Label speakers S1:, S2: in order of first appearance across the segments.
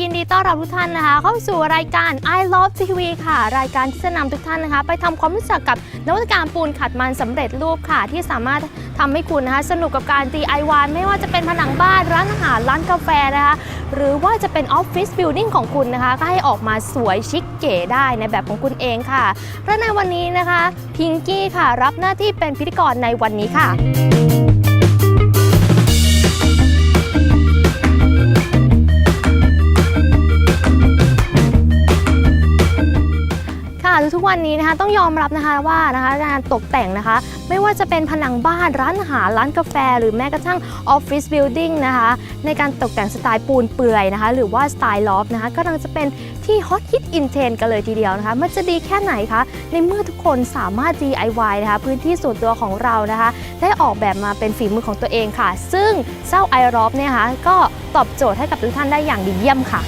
S1: ยินดีต้อนรับทุกท่านนะคะ เข้าสู่รายการ I Love TV ค่ะ รายการที่จะนำทุกท่านนะคะ ไปทำความรู้จักกับนวัตกรรมปูนขัดมันสำเร็จรูปค่ะ ที่สามารถทำให้คุณนะคะ สนุกกับการ DIY ไม่ว่าจะเป็นผนังบ้านร้านอาหารร้านกาแฟนะคะ หรือว่าจะเป็นออฟฟิศบิลดิ่งของคุณนะคะ ก็ให้ออกมาสวยชิคเก๋ได้ในแบบของคุณเองค่ะและในวันนี้นะคะพิงกี้ค่ะ รับหน้าที่เป็นพิธีกรในวันนี้ค่ะ ทุกวันนี้นะคะต้องยอมรับนะคะว่านะคะการตกแต่งนะคะ ไม่ว่าจะเป็นผนังบ้านร้านอาหารร้านกาแฟ หรือแม้กระทั่งออฟฟิศบิลดิ่งนะคะในการตกแต่งสไตล์ปูนเปื่อยนะคะ หรือว่าสไตล์ลอฟนะคะกำลังจะเป็นที่ฮอตฮิตอินเทรนกันเลยทีเดียวนะคะ มันจะดีแค่ไหนคะในเมื่อทุกคนสามารถ DIY นะคะพื้นที่ส่วนตัวของเรานะคะ ได้ออกแบบมาเป็นฝีมือของตัวเองค่ะ ซึ่งเจ้าไอรอฟเนี่ยนะคะก็ตอบโจทย์ให้กับทุกท่านได้อย่างดีเยี่ยมค่ะ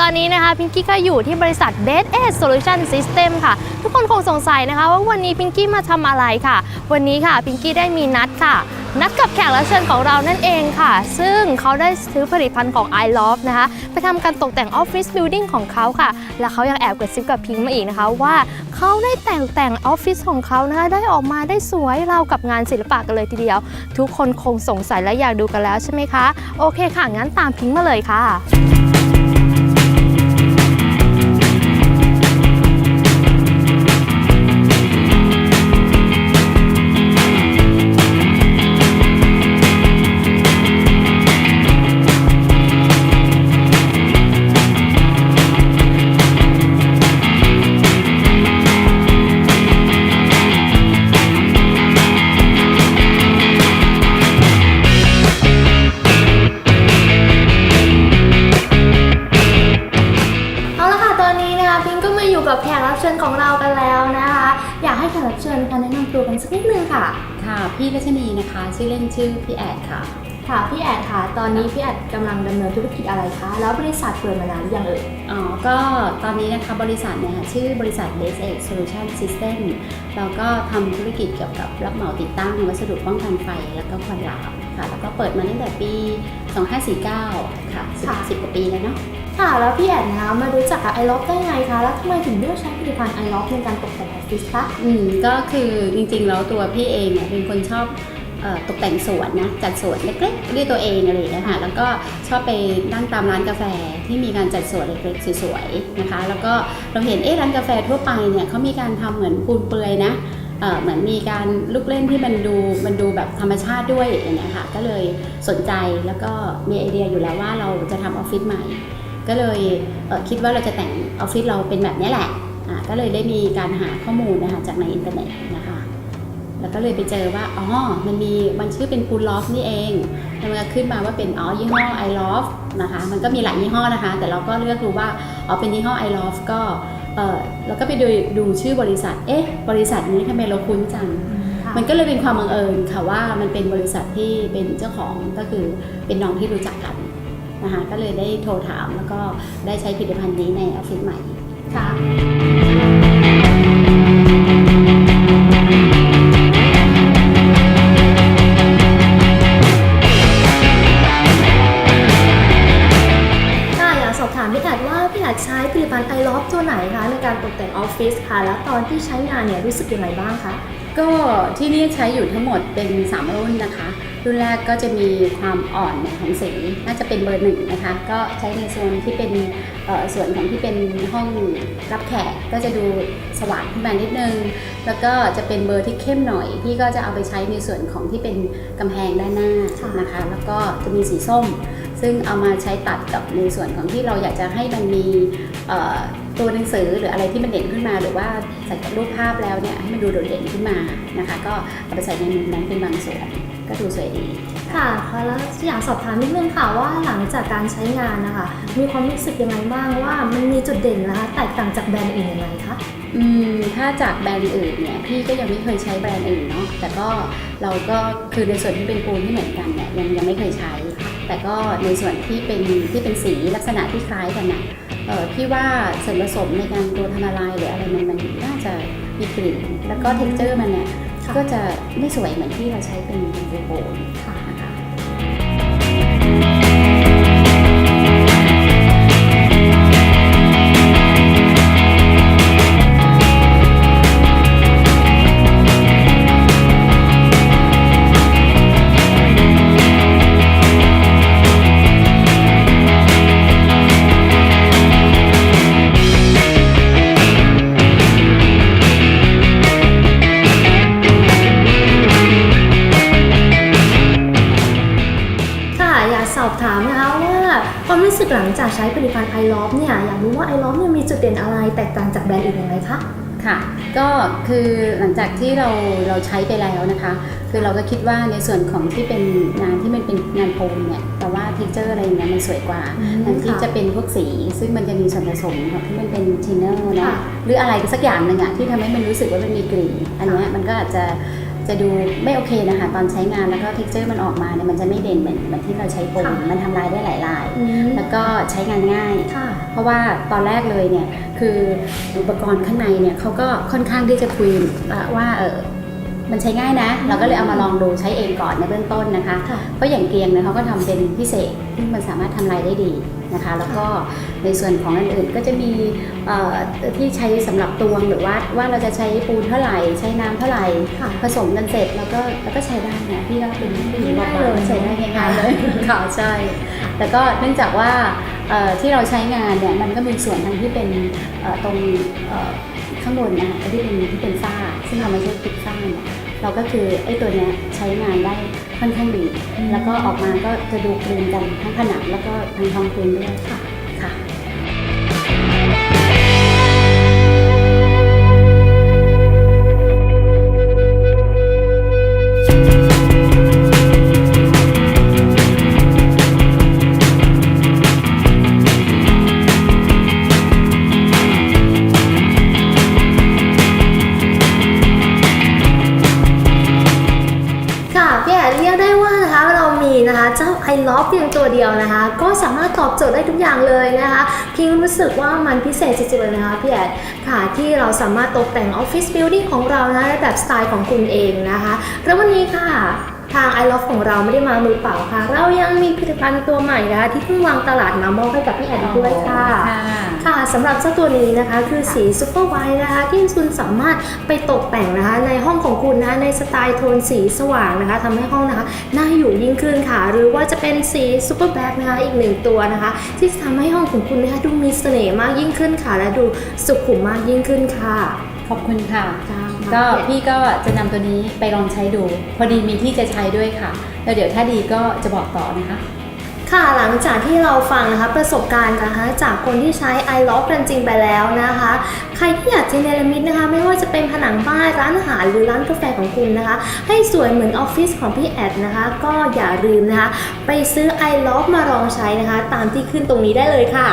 S1: ตอนนี้นะคะพิงกี้ก็อยู่ที่บริษัท b e d Edge Solution System ค่ะ ทุกคนคงสงสัยนะคะ ว่าวันนี้พิงกี้มาทำอะไรค่ะ วันนี้ค่ะพิงกี้ได้มีนัดค่ะ นัดกับแขกรับเชิญของเรานั่นเองค่ะ ซึ่งเขาได้ซื้อผลิตภัณฑ์ของ i Love นะคะ ไปทำการตกแต่งออฟฟิศบิลดิ่งของเขาค่ะ และเขายังแอบกระซิบกับพิงค์มาอีกนะคะว่าเขาได้แต่งแต่งออฟฟิศของเขานะคะได้ออกมาได้สวยราวกับงานศิลปะกันเลยทีเดียว ทุกคนคงสงสัยและอยากดูกันแล้วใช่ไหมคะ โอเคค่ะงั้นตามพิงค์มาเลยค่ะากให้แขกรับเชิญคะแนะนำตัวกันสักนิดนึงค่ะ
S2: ค่ะ พี่รัชนีนะคะ ชื่อเล่นชื่อพี่แอดค่ะ
S1: ค่ะ พี่แอดค่ะ ตอนนี้พี่แอดกำลังดำเนินธุรกิจอะไรคะ แล้วบริษัทเปิดมานานหรือยังเอ่ย
S2: อ๋อ ก็ตอนนี้นะคะบริษัทเนี่ยค่ะชื่อบริษัท Base X Solution System เราก็ทำธุรกิจเกี่ยวกับรับเหมาติดตั้งวัสดุป้องกันไฟ แล้วก็ควันหลามค่ะ แล้วก็เปิดมาตั้งแต่ปี 2549 ค่ะสิบ
S1: ค่ะ
S2: สิบกว่าปีแล้วเนาะ
S1: ค่ะ แล้วพี่แอดนะคะมารู้จักกับไอล็อกได้ไงคะ แล้วทำไมถึงเลือกใช้ผลิตภัณฑ์ไอล็อกในการตกแต่งออ ฟฟิศคะ
S2: อืมก็คือจริงๆแล้วตัวพี่เองเนี่ยเป็นคนชอบเอ่อตกแต่งสวนนะจัดสวนเล็กๆด้วยตัวเองอะไรอย่างเงี้ยค่ะแล้วก็ชอบไปนั่งตามร้านกาแฟที่มีการจัดสวนเล็กๆสวยๆนะคะ แล้วก็เราเห็นเอ๊ะร้านกาแฟทั่วไปเนี่ยเขามีการทำเหมือนปูนเปลือยนะเอ่อเหมือนมีการลูกเล่นที่มันดูมันดูแบบธรรมชาติด้วยอย่างเงี้ยค่ะก็เลยสนใจแล้วก็มีไอเดียอยู่แล้วว่าเราจะทำออฟฟิศใหม่ ก็เลยเอ่อคิดว่าเราจะแต่งออฟฟิศเราเป็นแบบนี้แหละอ่า ก็เลยได้มีการหาข้อมูลนะคะจากในอินเทอร์เน็ตนะคะ แล้วก็เลยไปเจอว่า อ๋อ มันมีมันชื่อเป็นปูลอฟนี่เองแล้วมันก็ขึ้นมาว่าเป็นอ๋อยี่ห้อ i love นะคะ มันก็มีหลายยี่ห้อนะคะ แต่เราก็เลือกดูว่า อ๋อ เป็นยี่ห้อ i love ก็เออแล้วก็ไปดูดูชื่อบริษัท เอ๊ะ บริษัทนี้ทำไมเราคุ้นจัง มันก็เลยเป็นความบังเอิญค่ะว่ามันเป็นบริษัทที่เป็นเจ้าของก็คือเป็นน้องที่รู้จักกันนะคะ ก็เลยได้โทรถามแล้วก็ได้ใช้ผลิตภัณฑ์นี้ในออฟฟิศใหม่
S1: ค่ะค่ะอยากสอบถามพี่แอดว่าพี่แอดใช้ผลิตภัณฑ์ไอล็อกตัวไหนคะในการตกแต่งออฟฟิศค่ะ แล้วตอนที่ใช้งานเนี่ยรู้สึกยังไงบ้างคะ
S2: ก็ที่นี่ใช้อยู่ทั้งหมดเป็น 3 รุ่นนะคะ รุ่นแรกก็จะมีความอ่อนเนี่ยของสีน่าจะเป็นเบอร์หนึ่งนะคะ ก็ใช้ในโซนที่เป็นเอ่อ ส่วนของที่เป็นห้องรับแขกก็จะดูสว่างขึ้นมานิดนึง แล้วก็จะเป็นเบอร์ที่เข้มหน่อยพี่ก็จะเอาไปใช้ในส่วนของที่เป็นกำแพงด้านหน้า
S1: ค่ะ
S2: นะคะ แล้วก็จะมีสีส้ม ซึ่งเอามาใช้ตัดกับในส่วนของที่เราอยากจะให้มันมีเอ่อตัวหนังสือหรืออะไรที่มันเด่นขึ้นมา หรือว่าใส่กับรูปภาพแล้วเนี่ยให้มันดูโดดเด่นขึ้นมานะคะ ก็เอาไปใส่ในมุมนั้นเป็นบางส่วนก็ดูสวยดี
S1: ค่ะค่ะแล้วอยากสอบถามนิดนึงค่ะว่าหลังจากการใช้งานนะคะ มีความรู้สึกยังไงบ้างว่ามันมีจุดเด่นนะคะแตกต่างจากแบรนด์อื่นยังไงคะ
S2: อืมถ้าจากแบรนด์อื่นเนี่ยพี่ก็ยังไม่เคยใช้แบรนด์อื่นเนาะแต่ก็เราก็คือในส่วนที่เป็นปูนที่เหมือนกันเนี่ยยังยังไม่เคยใช้ แต่ก็ในส่วนที่เป็นที่เป็นสีลักษณะที่คล้ายกันนะเออพี่ว่าส่วนผสมในการตัวทำละลายหรืออะไรมันมันน่าจะมีกลิ่นแล้วก็เท็กเจอร์มันเนี่ย
S1: ค่ะ
S2: ก็จะไม่สวยเหมือนที่เราใช้เป็นเป็นโบน
S1: ค่ะ
S2: นะคะ
S1: ค่ะ ใช้ผลิตภัณฑ์ไอล็อบเนี่ยอยากรู้ว่าไอล็อบเนี่ยมีจุดเด่นอะไรแตกต่างจากแบรนด์อื่นอย่างไรคะ
S2: ค่ะก็คือหลังจากที่เราเราใช้ไปแล้วนะคะ คือเราก็คิดว่าในส่วนของที่เป็นงานที่มันเป็นงานโพลเนี่ยแต่ว่าเทคเจอร์อะไรอย่างเงี้ยมันสวยกว่า
S1: อืม
S2: อันที่
S1: ค่ะ
S2: จะเป็นพวกสี ซึ่งมันจะมีส่วนผสมของที่มันเป็นทินเนอร์เนาะ
S1: ค่ะ
S2: หรืออะไรสักอย่างหนึ่งอะที่ทำให้มันรู้สึกว่ามันมีกลิ่นอันเนี้ยมันก็อาจจะ จะดูไม่โอเคนะคะ ตอนใช้งานแล้วก็เท็กเจอร์มันออกมาเนี่ยมันจะไม่เด่นเหมือนเหมือนที่เราใช้โปร
S1: ค่ะ
S2: มันทำลายได้หลายลาย
S1: อืม
S2: แล้วก็ใช้งานง่าย
S1: ค่ะ
S2: เพราะว่าตอนแรกเลยเนี่ยคืออุปกรณ์ข้างในเนี่ยเขาก็ค่อนข้างที่จะคุยว่าเออมันใช้ง่ายนะ เราก็เลยเอามาลองดูใช้เองก่อนในเบื้องต้นนะคะ
S1: ค่ะ
S2: เพราะอย่างเกียงเนี่ยเขาก็ทำเป็นพิเศษที่มันสามารถทำลายได้ดี นะคะ แล้วก็ในส่วนของอันอื่นก็จะมีเอ่อที่ใช้สำหรับตวงหรือว่าว่าเราจะใช้ปูนเท่าไหร่ใช้น้ำเท่าไหร่
S1: ค่ะ
S2: ผสมกันเสร็จแล้วก็แล้วก็ใช้ได้นะพี่ก็เป็นผู้หญิงบอก
S1: ง่ายๆเลย
S2: ใช้ได้ง่ายๆเลยค่ะใช่ แต่ก็เนื่องจากว่าเอ่อที่เราใช้งานเนี่ยมันก็มีส่วนทั้งที่เป็นเอ่อตรงเอ่อข้างบนนะคะที่เป็นที่เป็นฝ้า ซึ่งเราไม่ใช่ติดฝ้าเนี่ย เราก็คือไอ้ตัวเนี้ยใช้งานได้ค่อนข้างดี แล้วก็ออกมาก็จะดูคลืนกันทั้งผนังแล้วก็ทั้งทองค
S1: ลืนด้วยค่ะ ล็อบเพียงตัวเดียวนะคะ ก็สามารถตอบโจทย์ได้ทุกอย่างเลยนะคะพิงรู้สึกว่ามันพิเศษจริงๆเลยนะคะพี่แอนค่ะที่เราสามารถตกแต่งออฟฟิศบิลดิ้งของเรานะในแบบสไตล์ของคุณเองนะคะแล้ววันนี้ค่ะ ทาง i l o v e ของเราไม่ได้มามือเปล่าค่ะ เรายังมีผลิตภัณฑ์ตัวใหม่นะคะที่เพิ่งวางตลาดมามอบให้กับพี่แอนด้วยค่ะ ค่ะสำหรับเจ้าตัวนี้นะคะคือสีซูเปอร์ไวท์นะคะที่คุณสามารถไปตกแต่งนะคะในห้องของคุณนะในสไตล์โทนสีสว่างนะคะทำให้ห้องนะคะน่าอยู่ยิ่งขึ้นค่ะ หรือว่าจะเป็นสีซูเปอร์แบล็กนะคะอีกหนึ่งตัวนะคะ ที่จะทำให้ห้องของคุณนะคะดูมีเสน่ห์มากยิ่งขึ้นค่ะ และดูสุขุมมากยิ่งขึ้นค่ะ
S2: ขอบคุณค่ะ
S1: ค่ะ
S2: ก็พี่ก็จะนำตัวนี้ไปลองใช้ดู พอดีมีที่จะใช้ด้วยค่ะ แล้วเดี๋ยวถ้าดีก็จะบอกต่อนะคะ
S1: ค่ะหลังจากที่เราฟังนะคะประสบการณ์นะคะจากคนที่ใช้ i l o v e กันจริงไปแล้วนะคะ ใครที่อยากจะเนรมิตนะคะ ไม่ว่าจะเป็นผนังบ้านร้านอาหารหรือร้านกาแฟของคุณนะคะ ให้สวยเหมือนออฟฟิศของพี่แอดนะคะ ก็อย่าลืมนะคะ ไปซื้อ i l o v e มาลองใช้นะคะ ตามที่ขึ้นตรงนี้ได้เลยค่ะ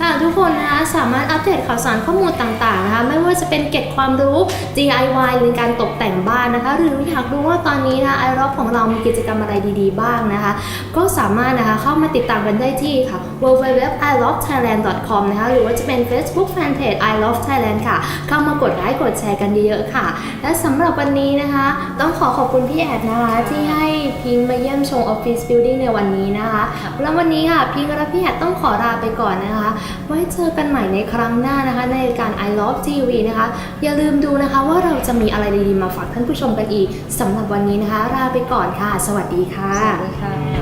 S1: ค่ะทุกคนนะคะสามารถอัปเดตข่าวสารข้อมูลต่างๆนะคะไม่ว่าจะเป็นเก็บความรู้ DIY หรือการตกแต่งบ้านนะคะ หรืออยากรู้ว่าตอนนี้นะคะไอรอกของเรามีกิจกรรมอะไรดีๆบ้างนะคะ ก็สามารถนะคะเข้ามาติดตามกันได้ที่ค่ะ www.ilovethailand.com นะคะหรือว่าจะเป็น Facebook Fanpage I Love Thailand ค่ะ เข้ามากดไลค์กดแชร์กันเยอะๆค่ะ และสำหรับวันนี้นะคะ ต้องขอขอบคุณพี่แอดนะคะที่ให้ พิงมาเยี่ยมชม Office Building ในวันนี้นะคะ แล้ววันนี้ค่ะพิงและพี่แอดต้องขอลาไปก่อนนะคะ ไว้เจอกันใหม่ในครั้งหน้านะคะ ในรายการ I Love TV นะคะ อย่าลืมดูนะคะว่าเราจะมีอะไรดีๆมาฝากท่านผู้ชมกันอีกสำหรับวันนี้นะคะลาไปก่อนค่ะ สวัสดีค่ะ
S2: สวัสดีค่ะ